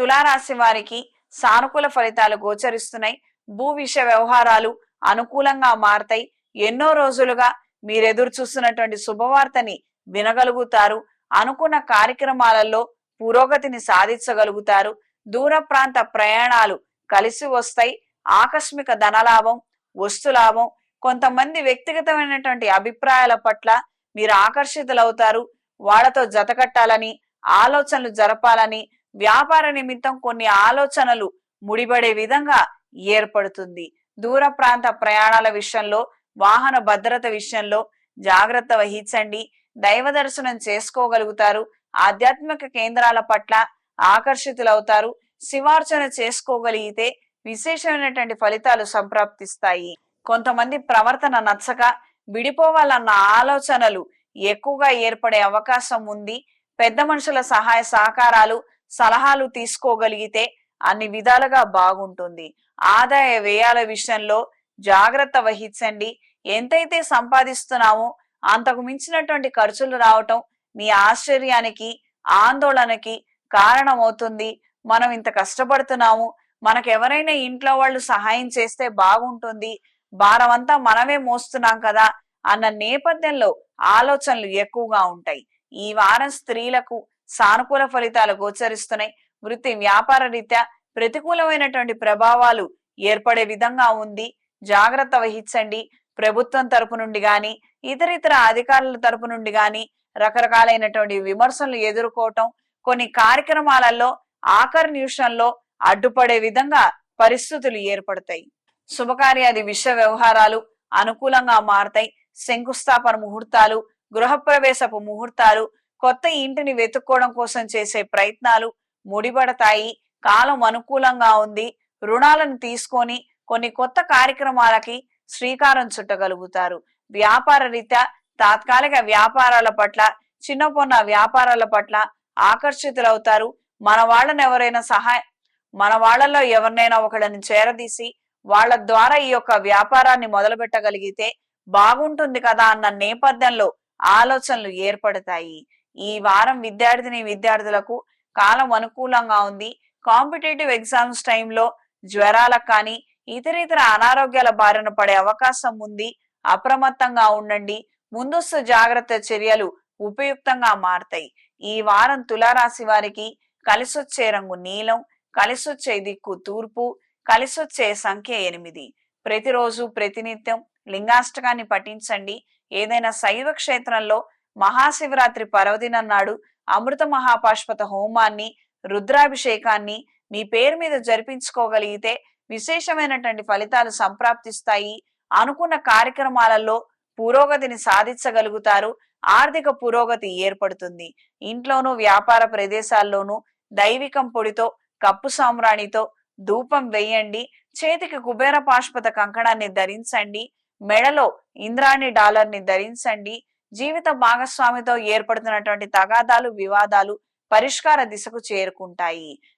తులారాశి వారికి సానుకూల ఫలితాలు గోచరిస్తున్నాయి. భూ విషయ వ్యవహారాలు అనుకూలంగా మారతాయి. ఎన్నో రోజులుగా మీరు ఎదురు చూస్తున్నటువంటి శుభవార్తని వినగలుగుతారు. అనుకున్న కార్యక్రమాలలో పురోగతిని సాధించగలుగుతారు. దూర ప్రాంత ప్రయాణాలు కలిసి వస్తాయి. ఆకస్మిక ధనలాభం వస్తులాభం కొంతమంది వ్యక్తిగతమైనటువంటి అభిప్రాయాల పట్ల మీరు ఆకర్షితులవుతారు. వాళ్ళతో జతకట్టాలని ఆలోచనలు జరపాలని వ్యాపార నిమిత్తం కొన్ని ఆలోచనలు ముడిపడే విధంగా ఏర్పడుతుంది. దూర ప్రాంత ప్రయాణాల విషయంలో వాహన భద్రత విషయంలో జాగ్రత్త వహించండి. దైవ దర్శనం చేసుకోగలుగుతారు. ఆధ్యాత్మిక కేంద్రాల పట్ల ఆకర్షితులవుతారు. శివార్చన చేసుకోగలిగితే విశేషమైనటువంటి ఫలితాలు సంప్రాప్తిస్తాయి. కొంతమంది ప్రవర్తన నచ్చక విడిపోవాలన్న ఆలోచనలు ఎక్కువగా ఏర్పడే అవకాశం ఉంది. పెద్ద మనుషుల సహాయ సహకారాలు సలహాలు తీసుకోగలిగితే అన్ని విధాలుగా బాగుంటుంది. ఆదాయ వ్యయాల విషయంలో జాగ్రత్త వహించండి. ఎంతైతే సంపాదిస్తున్నామో అంతకు మించినటువంటి ఖర్చులు రావటం మీ ఆశ్చర్యానికి ఆందోళనకి కారణమవుతుంది. మనం ఇంత కష్టపడుతున్నాము. మనకు ఎవరైనా ఇంట్లో వాళ్ళు సహాయం చేస్తే బాగుంటుంది. భారం అంతా మనమే మోస్తున్నాం కదా అన్న నేపథ్యంలో ఆలోచనలు ఎక్కువగా ఉంటాయి. ఈ వారం స్త్రీలకు సానుకూల ఫలితాలు గోచరిస్తున్నాయి. వృత్తి వ్యాపార రీత్యా ప్రతికూలమైనటువంటి ప్రభావాలు ఏర్పడే విధంగా ఉంది. జాగ్రత్త వహించండి. ప్రభుత్వం తరపు నుండి గాని ఇతర ఇతర అధికారుల తరపు నుండి గాని రకరకాలైనటువంటి విమర్శలు ఎదుర్కోవటం కొన్ని కార్యక్రమాలలో ఆఖరి నిమిషంలో అడ్డుపడే విధంగా పరిస్థితులు ఏర్పడతాయి. శుభకార్యాది విషయ వ్యవహారాలు అనుకూలంగా మారతాయి. శంకుస్థాపన ముహూర్తాలు గృహప్రవేశపు ముహూర్తాలు కొత్త ఇంటిని వెతుక్కోవడం కోసం చేసే ప్రయత్నాలు ముడిపడతాయి. కాలం అనుకూలంగా ఉంది. రుణాలను తీసుకొని కొన్ని కొత్త కార్యక్రమాలకి శ్రీకారం చుట్టగలుగుతారు. వ్యాపార రీత్యా తాత్కాలిక వ్యాపారాల పట్ల చిన్న పొన్న వ్యాపారాల పట్ల ఆకర్షితులవుతారు. మన వాళ్ళని ఎవరైనా సహాయ మన వాళ్ళల్లో ఎవరినైనా ఒకళ్ళని చేరదీసి వాళ్ళ ద్వారా ఈ యొక్క వ్యాపారాన్ని మొదలు పెట్టగలిగితే బాగుంటుంది కదా అన్న నేపథ్యంలో ఆలోచనలు ఏర్పడతాయి. ఈ వారం విద్యార్థిని విద్యార్థులకు కాలం అనుకూలంగా ఉంది. కాంపిటేటివ్ ఎగ్జామ్స్ టైంలో జ్వరాలకు కానీ ఇతర ఇతర అనారోగ్యాల బారిన పడే అవకాశం ఉంది. అప్రమత్తంగా ఉండండి. ముందస్తు జాగ్రత్త చర్యలు ఉపయుక్తంగా మారతాయి. ఈ వారం తులారాశి వారికి కలిసొచ్చే రంగు నీలం కలిసొచ్చే దిక్కు తూర్పు కలిసొచ్చే సంఖ్య ఎనిమిది. ప్రతిరోజు ప్రతినిత్యం లింగాష్టకాన్ని పఠించండి. ఏదైనా శైవ క్షేత్రంలో మహాశివరాత్రి పర్వదినం నాడు అమృత మహాపాష్పత హోమాన్ని రుద్రాభిషేకాన్ని మీ పేరు మీద జరిపించుకోగలిగితే విశేషమైనటువంటి ఫలితాలు సంప్రాప్తిస్తాయి. అనుకున్న కార్యక్రమాలలో పురోగతిని సాధించగలుగుతారు. ఆర్థిక పురోగతి ఏర్పడుతుంది. ఇంట్లోనూ వ్యాపార ప్రదేశాల్లోనూ దైవికం పొడితో కప్పు సామ్రాణితో ధూపం వేయండి. చేతికి కుబేర పాష్పత కంకణాన్ని ధరించండి. మెడలో ఇంద్రాణి డాలర్ని ధరించండి. జీవిత భాగస్వామితో ఏర్పడుతున్నటువంటి తగాదాలు వివాదాలు పరిష్కార దిశకు చేరుకుంటాయి.